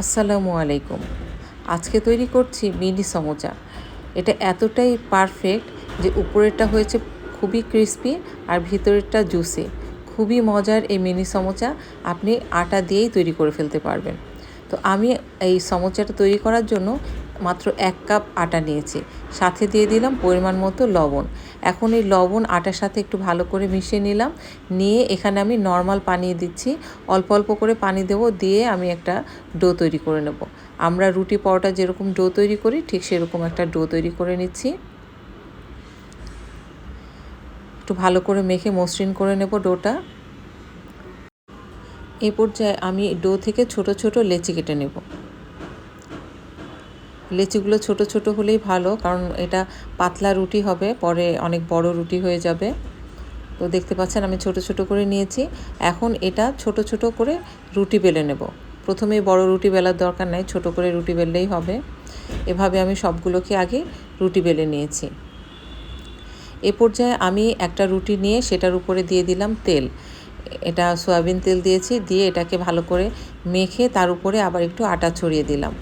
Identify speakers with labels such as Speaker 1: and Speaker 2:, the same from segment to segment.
Speaker 1: আসসালামু আলাইকুম। আজকে তৈরি করছি মিনি সমোচা। এটা এতটাই পারফেক্ট যে উপরেরটা হয়েছে খুবই ক্রিস্পি আর ভিতরেরটা জুসি খুবই মজার এই মিনি সমোচা আপনি আটা দিয়েই তৈরি করে ফেলতে পারবেন। তো আমি এই সমোচাটা তৈরি করার জন্য মাত্র এক কাপ আটা নিয়েছি। সাথে দিয়ে দিলাম পরিমাণ মতো লবণ। এখন এই লবণ আটার সাথে একটু ভালো করে মিশিয়ে নিলাম। নিয়ে এখানে আমি নর্মাল পানি দিচ্ছি। অল্প অল্প করে পানি দেবো, দিয়ে আমি একটা ডো তৈরি করে নেব। আমরা রুটি পরোটা যেরকম ডো তৈরি করি, ঠিক সেরকম একটা ডো তৈরি করে নিচ্ছি। একটু ভালো করে মেখে মসৃণ করে নেব ডোটা। এই পর্যায়ে আমি ডো থেকে ছোট ছোট লেচি কেটে নেব। লেচিগুলো ছোট ছোট হলেই ভালো, কারণ এটা পাতলা রুটি হবে, পরে অনেক বড় রুটি হয়ে যাবে। তো দেখতে পাচ্ছেন আমি ছোট ছোট করে নিয়েছি। এখন এটা ছোট ছোট করে রুটি বেলে নেব। প্রথমে বড় রুটি বেলার দরকার নাই, ছোট করে রুটি বেললেই হবে। এভাবে আমি সবগুলোকে আগে রুটি বেলে নিয়েছি। এ পর্যায়ে আমি একটা রুটি নিয়ে সেটার উপরে দিয়ে দিলাম তেল। এটা সয়াবিন তেল দিয়েছি, দিয়ে এটাকে ভালো করে মেখে তার উপরে আবার একটু আটা ছড়িয়ে দিলাম।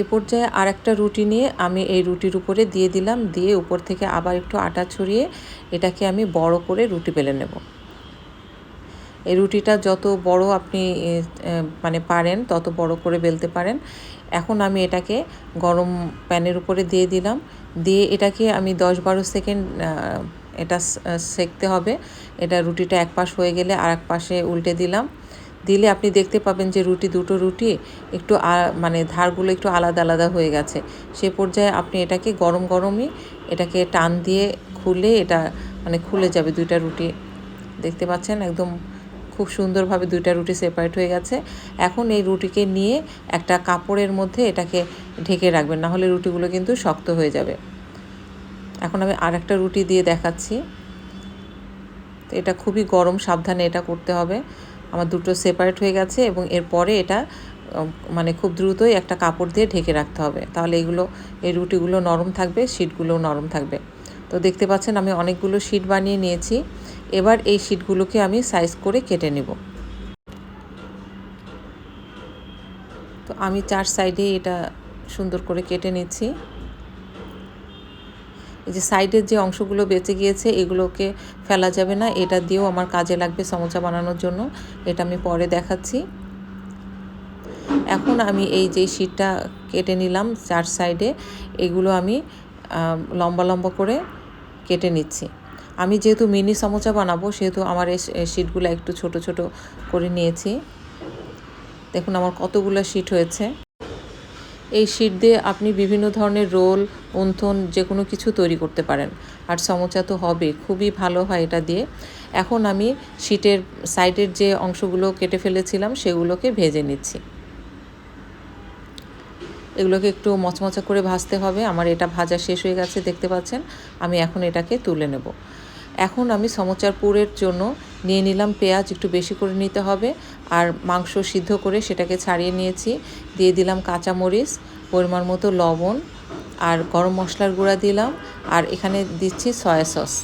Speaker 1: এ পর্যায়ে আর একটা রুটি নিয়ে আমি এই রুটির উপরে দিয়ে দিলাম, দিয়ে উপর থেকে আবার একটু আটা ছড়িয়ে এটাকে আমি বড় করে রুটি বেলে নেব। এই রুটিটা যত বড় আপনি মানে পারেন, তত বড় করে বেলতে পারেন। এখন আমি এটাকে গরম প্যানের উপরে দিয়ে দিলাম। দিয়ে এটাকে আমি দশ বারো সেকেন্ড এটা সেকতে হবে। এটা রুটিটা এক পাশ হয়ে গেলে আর এক পাশে উল্টে দিলাম। দিলে আপনি দেখতে পাবেন যে রুটি, দুটো রুটি একটু মানে ধারগুলো একটু আলাদা আলাদা হয়ে গেছে। সে পর্যায়ে আপনি এটাকে গরম, গরমই এটাকে টান দিয়ে খুলে এটা মানে খুলে যাবে দুইটা রুটি। দেখতে পাচ্ছেন? একদম খুব সুন্দরভাবে দুইটা রুটি সেপারেট হয়ে গেছে। এখন এই রুটিকে নিয়ে একটা কাপড়ের মধ্যে এটাকে ঢেকে রাখবেন না হলে রুটিগুলো কিন্তু শক্ত হয়ে যাবে। এখন আমি আর একটা রুটি দিয়ে দেখাচ্ছি। তো এটা খুবই গরম, সাবধানে এটা করতে হবে। আমার দুটো সেপারেট হয়ে গেছে এবং এরপরে এটা মানে খুব দ্রুতই একটা কাপড় দিয়ে ঢেকে রাখতে হবে। তাহলে এগুলো, এই রুটিগুলো নরম থাকবে শিটগুলোও নরম থাকবে। তো দেখতে পাচ্ছেন আমি অনেকগুলো শিট বানিয়ে নিয়েছি। এবার এই শিটগুলোকে আমি সাইজ করে কেটে নেব। তো আমি চার সাইডে এটা সুন্দর করে কেটে নিচ্ছি। এই যে সাইডের যে অংশগুলো বেঁচে গিয়েছে, এগুলোকে ফেলা যাবে না। এটা দিয়েও আমার কাজে লাগবে সমোচা বানানোর জন্য। এটা আমি পরে দেখাচ্ছি। এখন আমি এই যে শিটটা কেটে নিলাম চার সাইডে, এগুলো আমি লম্বা লম্বা করে কেটে নিচ্ছি। আমি যেহেতু মিনি সমোচা বানাবো, সেহেতু আমার এই শিটগুলো একটু ছোট ছোট করে নিয়েছি। দেখুন আমার কতগুলো শিট হয়েছে। এই শিট দিয়ে আপনি বিভিন্ন ধরনের রোল অন্থন যে কোনো কিছু তৈরি করতে পারেন। আর সমোচা তো হবে খুবই ভালো হয় এটা দিয়ে। এখন আমি শিটের, সাইডের যে অংশগুলো কেটে ফেলেছিলাম, সেগুলোকে ভেজে নিচ্ছি। এগুলোকে একটু মচমচা করে ভাজতে হবে। আমার এটা ভাজা শেষ হয়ে গেছে, দেখতে পাচ্ছেন? আমি এখন এটাকে তুলে নেব। এখন আমি সমোচার পুরের জন্য নিয়ে নিলাম, পেঁয়াজ একটু বেশি করে নিতে হবে আর মাংস সিদ্ধ করে সেটাকে ছাড়িয়ে নিয়েছি। দিয়ে দিলাম কাঁচামরিচ, পরিমাণ মতো লবণ আর গরম মশলার গুঁড়া দিলাম আর এখানে দিচ্ছি সয়া সস।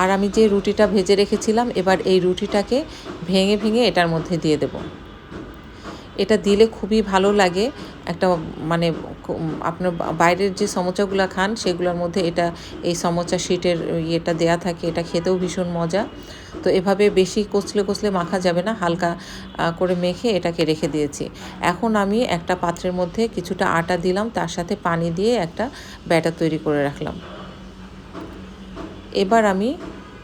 Speaker 1: আর আমি যে রুটিটা ভেজে রেখেছিলাম, এবার এই রুটিটাকে ভেঙে ভেঙে এটার মধ্যে দিয়ে দেবো। এটা দিলে খুবই ভালো লাগে, একটা মানে আপনার বাইরের যে সমোচাগুলো খান, সেগুলোর মধ্যে এটা, এই সমোচা শিটের ইয়েটা দেয়া থাকে, এটা খেতেও ভীষণ মজা। তো এভাবে বেশি কচলে কচলে মাখা যাবে না, হালকা করে মেখে এটাকে রেখে দিয়েছি। এখন আমি একটা পাত্রের মধ্যে কিছুটা আটা দিলাম, তার সাথে পানি দিয়ে একটা ব্যাটার তৈরি করে রাখলাম। এবার আমি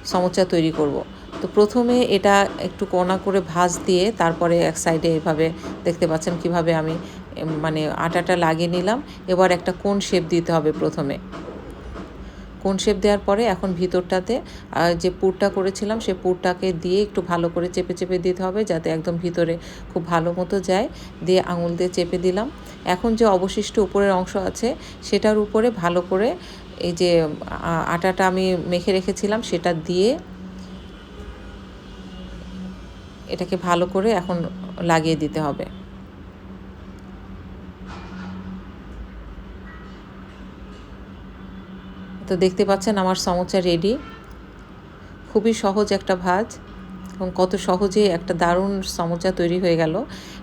Speaker 1: সমোচা তৈরি করব। তো প্রথমে এটা একটু কোনা করে ভাজ দিয়ে, তারপরে এক সাইডে এভাবে দেখতে পাচ্ছেন কীভাবে আমি মানে আটাটা লাগিয়ে নিলাম। এবার একটা কোন শেপ দিতে হবে প্রথমে? কোন শেপ দেওয়ার পরে এখন ভিতরটাতে যে পুরটা করেছিলাম, সে পুরটাকে দিয়ে একটু ভালো করে চেপে চেপে দিতে হবে যাতে একদম ভিতরে খুব ভালো মতো যায়। দিয়ে আঙুল দিয়ে চেপে দিলাম। এখন যে অবশিষ্ট উপরের অংশ আছে, সেটার উপরে ভালো করে এই যে আটাটা আমি মেখে রেখেছিলাম, সেটা দিয়ে এটাকে ভালো করে এখন লাগিয়ে দিতে হবে। তো দেখতে পাচ্ছেন আমার সমোচা রেডি খুবই সহজ একটা ভাজ এবং কত সহজে একটা দারুণ সমোচা তৈরি হয়ে গেল।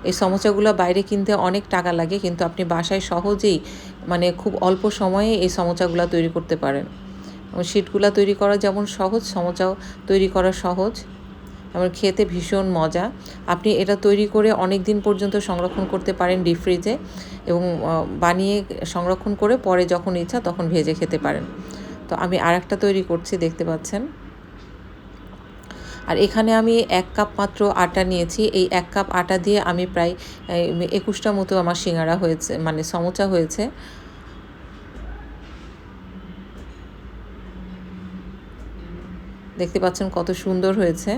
Speaker 1: এই সমোচাগুলো বাইরে কিনতে অনেক টাকা লাগে, কিন্তু আপনি বাসায় সহজেই মানে খুব অল্প সময়ে এই সমোচাগুলো তৈরি করতে পারেন। শিটগুলো তৈরি করা যেমন সহজ, সমোচাও তৈরি করা সহজ। এবং খেতে ভীষণ মজা। আপনি এটা তৈরি করে অনেক দিন পর্যন্ত সংরক্ষণ করতে পারেন ডিপ ফ্রিজে এবং বানিয়ে সংরক্ষণ করে পরে যখন ইচ্ছা তখন ভেজে খেতে পারেন। তো আমি আর একটা তৈরি করছি, দেখতে পাচ্ছেন। আর এখানে আমি এক কাপ মাত্র আটা নিয়েছি। এই এক কাপ আটা দিয়ে আমি প্রায় একুশটা মতো আমার সিঙ্গারা হয়েছে মানে সমোচা হয়েছে। দেখতে পাচ্ছেন কত সুন্দর হয়েছে।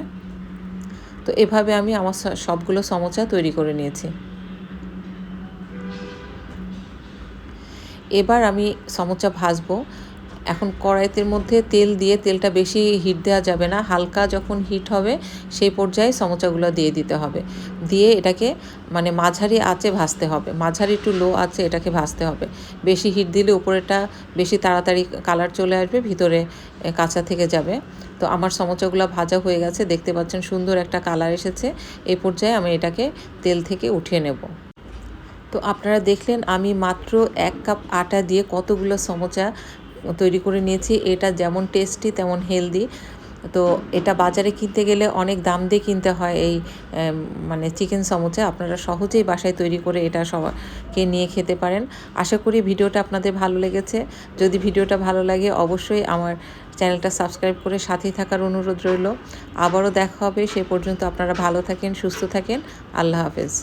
Speaker 1: তো এভাবে আমি আমার সবগুলো সমোচা তৈরি করে নিয়েছি। এবার আমি সমোচা ভাজবো। এখন কড়াইতের মধ্যে তেল দিয়ে তেলটা বেশি হিট দেওয়া যাবে না। হালকা যখন হিট হবে, সেই পর্যায়ে সমোচাগুলো দিয়ে দিতে হবে। দিয়ে এটাকে মানে মাঝারি আঁচে ভাজতে হবে। মাঝারি টু লো আছে এটাকে ভাজতে হবে। বেশি হিট দিলে উপরেটা বেশি তাড়াতাড়ি কালার চলে আসবে, ভিতরে কাঁচা থেকে যাবে। তো আমার সমোচাগুলো ভাজা হয়ে গেছে। দেখতে পাচ্ছেন সুন্দর একটা কালার এসেছে। এই পর্যায়ে আমি এটাকে তেল থেকে উঠিয়ে নেব। তো আপনারা দেখলেন আমি মাত্র এক কাপ আটা দিয়ে কতগুলো সমোচা তৈরি করে নিয়েছি। এটা যেমন টেস্টি তেমন হেলদি তো এটা বাজারে কিনতে গেলে অনেক দাম দিয়ে কিনতে হয় এই মানে চিকেন সমোচা আপনারা সহজেই বাসায় তৈরি করে এটা সবাইকে নিয়ে খেতে পারেন। আশা করি ভিডিওটা আপনাদের ভালো লেগেছে। যদি ভিডিওটা ভালো লাগে অবশ্যই আমার চ্যানেলটা সাবস্ক্রাইব করে সাথেই থাকার অনুরোধ রইল। আবারও দেখা হবে, সে পর্যন্ত আপনারা ভালো থাকেন, সুস্থ থাকেন। আল্লাহ হাফেজ।